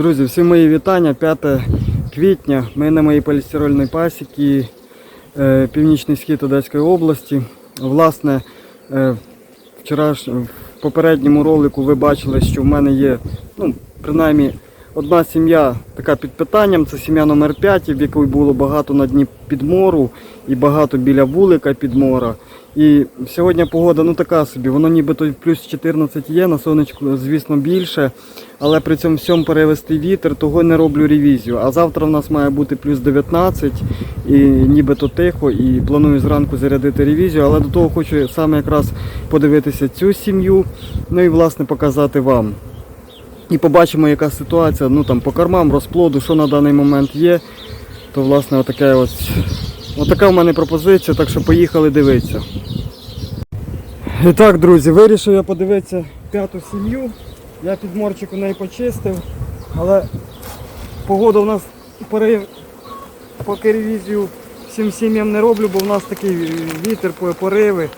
Друзі, всі мої вітання. 5 квітня. Ми на моїй полістирольній пасіці е, Північний схід Одеської області. Власне, е, вчора в попередньому ролику ви бачили, що в мене є, ну, принаймні, одна сім'я така під питанням. Це сім'я номер 5 в якої було багато на дні підмору і багато біля вулика підмора. І сьогодні погода ну така собі, воно нібито плюс 14 є, на сонечку, звісно, більше, але при цьому всьому перевести вітер, того не роблю ревізію. А завтра в нас має бути плюс 19 і нібито тихо, і планую зранку зарядити ревізію, але до того хочу саме якраз подивитися цю сім'ю, ну і власне показати вам. І побачимо, яка ситуація, ну там по кормам, розплоду, що на даний момент є. То власне отаке ось. Отака в мене пропозиція, так що поїхали дивитися. І так, друзі, вирішив я подивитися п'яту сім'ю. Я підморчик у неї почистив, але погода у нас пере... поки ревізію всім сім'ям не роблю, бо в нас такий вітер, пориви.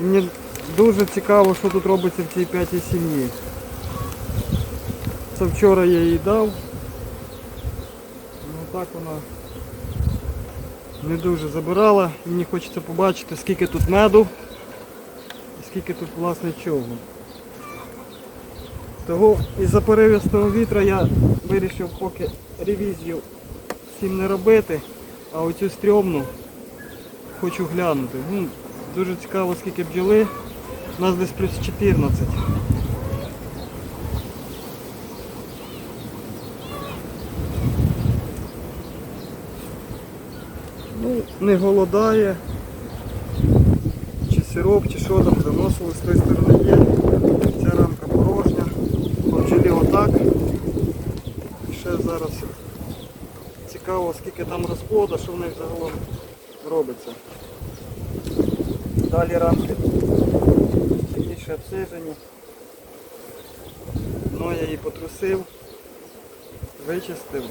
І мені дуже цікаво, що тут робиться в цій п'ятій сім'ї. Це вчора я їй дав. Ну так вона не дуже забирала. Мені хочеться побачити, скільки тут меду і скільки тут власне чого. Того із-за поривістого вітра я вирішив поки ревізію всім не робити, а оцю стрьомну хочу глянути. Ну, дуже цікаво скільки бджоли. У нас десь плюс 14. Ну, не голодає. Чи сироп, чи що там, заносили з тої сторони є. Ця рамка порожня. Почали отак. І ще зараз цікаво, скільки там розплода, що в них загалом робиться. Далі рамки більше обсижені. Ну я її потрусив, вичистив.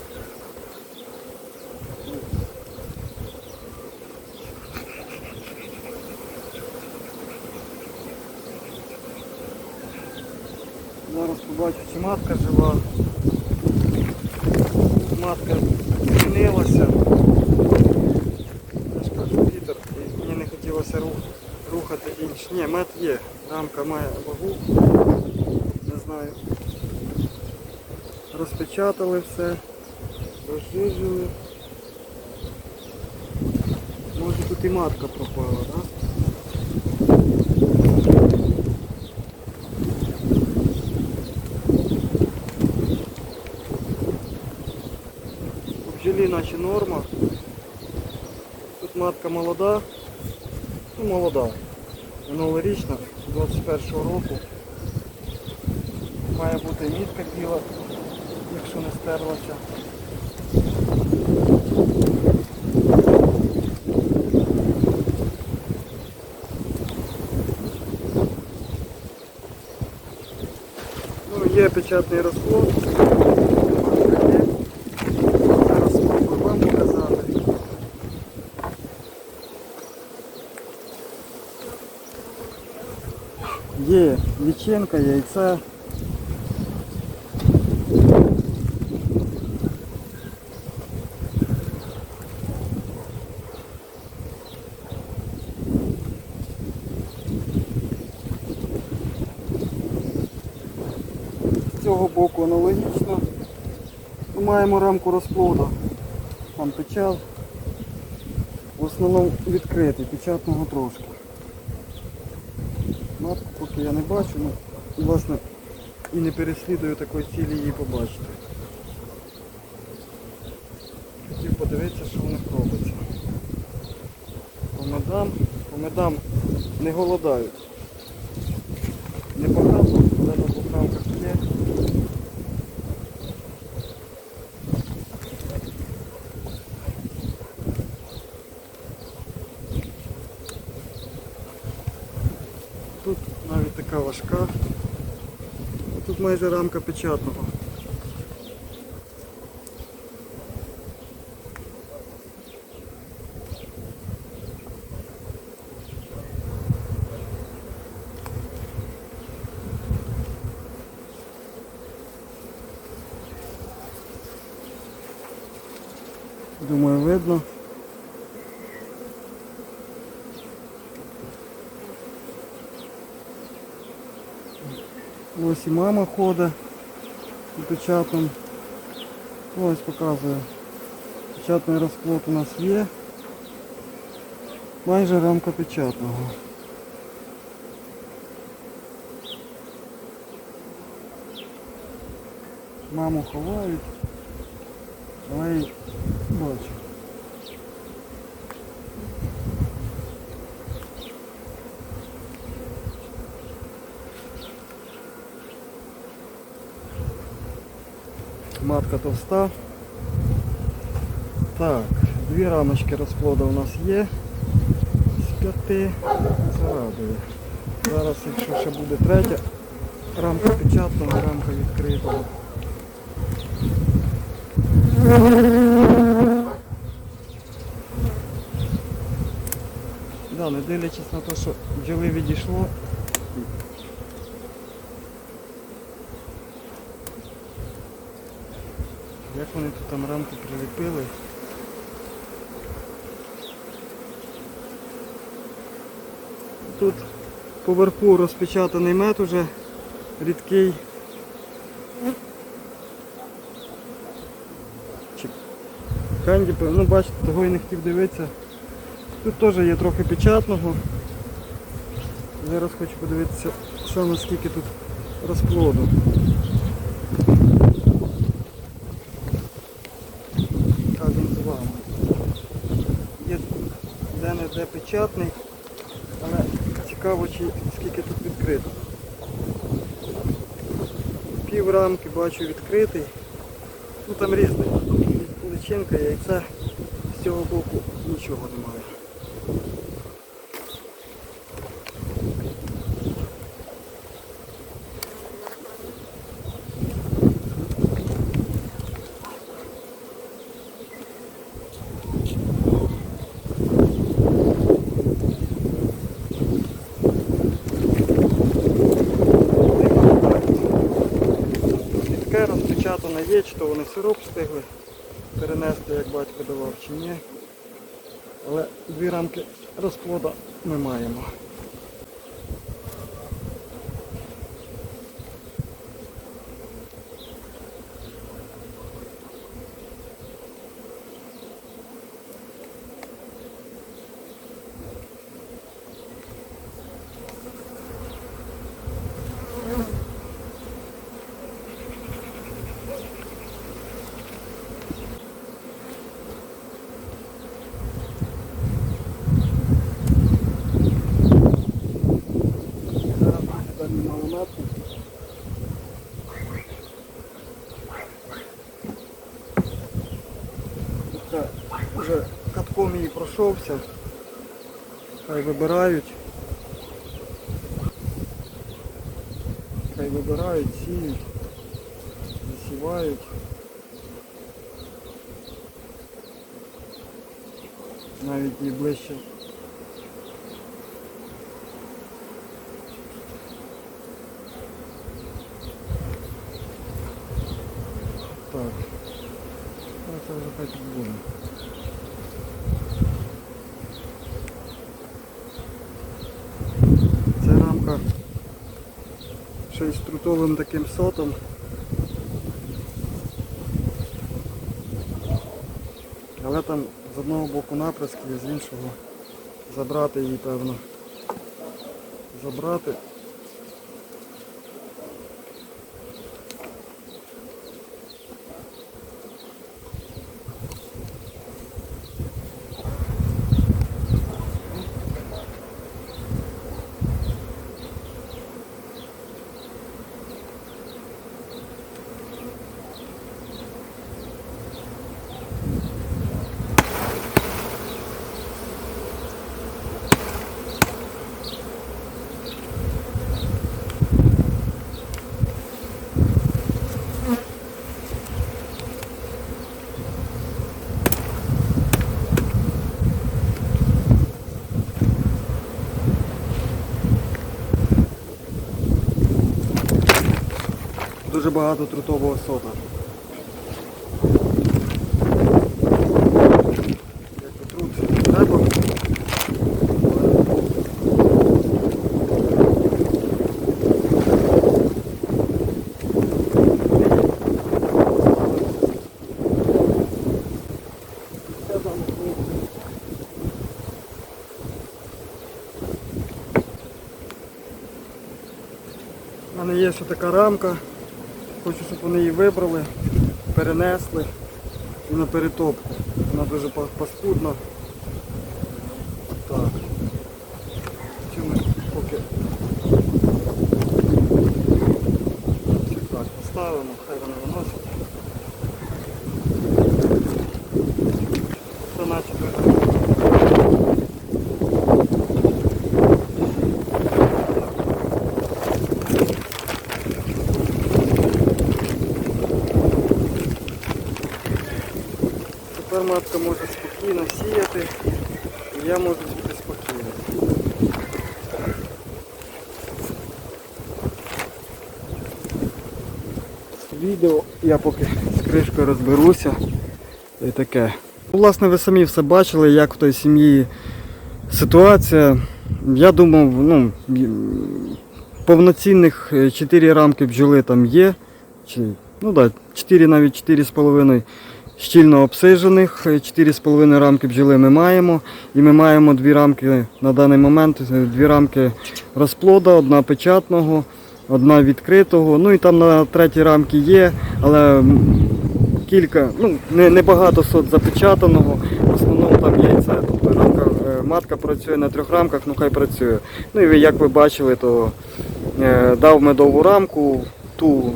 Побачу, чи матка жива. Матка змінилася. Я ж кажу, вітер, і мені не хотілося рух, рухати інш. Ні, мед є. Рамка має вагу. Не знаю. Розпечатали все, розжижили. Може тут і матка пропала, так? У наче норма. Тут матка молода. Ну молода. Минулорічна, 21-го року. Має бути мітка біла, якщо не стерлася. Ну, є печатний розплод. Зараз спробую вам показати. Є лічинка, яйце. З цього боку аналогічно. Ми маємо рамку розплоду. Там печал. В основному відкритий, печатного трошки. Поки я не бачу, ну, власне, і не переслідую такої цілі її побачити. Хотів подивитися, що в них робиться. По медам, по медам не голодають. Небагато, але на буханках є. Тут така важка. Тут майже рамка печатного. Думаю, видно. Ось і мама ходить печатом. Ось показує. Печатний розплод у нас є. Майже рамка печатного. Маму ховають, але бачу. Матка товста. Так, дві рамочки розплоду у нас є з п'яти. Це. Зараз, якщо ще буде третя рамка печатного, рамка відкритого. Да, не дивлячись на те, що бджоли відійшло. Як вони тут там рамки приліпили? Тут поверху розпечатаний мед уже рідкий. Чи Канді, ну бачите, того і не хотів дивитися. Тут теж є трохи печатного. Зараз хочу подивитися, що наскільки тут розплоду. Разом з вами. Є де-не-де печатний, але цікаво, чи скільки тут відкрито. Пів рамки бачу відкритий. Ну там різне. Личинка, яйця. З цього боку нічого немає. Таке розпечатано є, чи то вони сироп встигли перенести, як батько давав, чи ні. Але дві рамки розплода ми маємо. Зараз дані маломатку. Тут вже пройшовся. Хай вибирають. Хай вибирають, сіють, засівають. Навіть і ближче Так. Ну, Це вже тут буде. Це рамка ще й з трутовим таким сотом. Але там з одного боку напряски, з іншого забрати її, певно. Забрати. дуже багато трутового сота. У мене є така рамка. Хочу, щоб вони її вибрали, перенесли і на перетопку. Вона дуже паскудна. Так. Ми поки так поставимо, хай вони виносять. Це начебто. Тепер матка може спокійно сіяти, і я можу бути спокійним. Відео я поки з кришкою розберуся. І таке. Власне, ви самі все бачили, як в той сім'ї ситуація. Я думав, ну, повноцінних 4 рамки бджоли там є. Чи, ну так, 4 навіть 4,5 щільно обсижених, 4,5 рамки бджоли ми маємо. І ми маємо дві рамки на даний момент, е, дві рамки розплода, одна печатного, одна відкритого. Ну і там на третій рамки є, але кілька, ну не, не сот запечатаного. В основному там яйце. Тобто рамка, е, матка працює на трьох рамках, ну хай працює. Ну і як ви бачили, то е, дав медову рамку, ту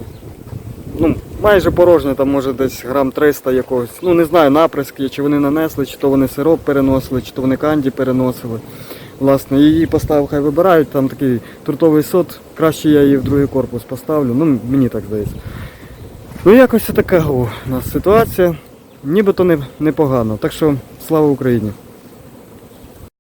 ну, майже порожня, там може десь грам 300 якогось. Ну не знаю, наприски, чи вони нанесли, чи то вони сироп переносили, чи то вони канді переносили. Власне, її поставив, хай вибирають, там такий трутовий сот, краще я її в другий корпус поставлю, ну мені так здається. Ну якось така у нас ситуація, нібито не, непогано. Так що слава Україні!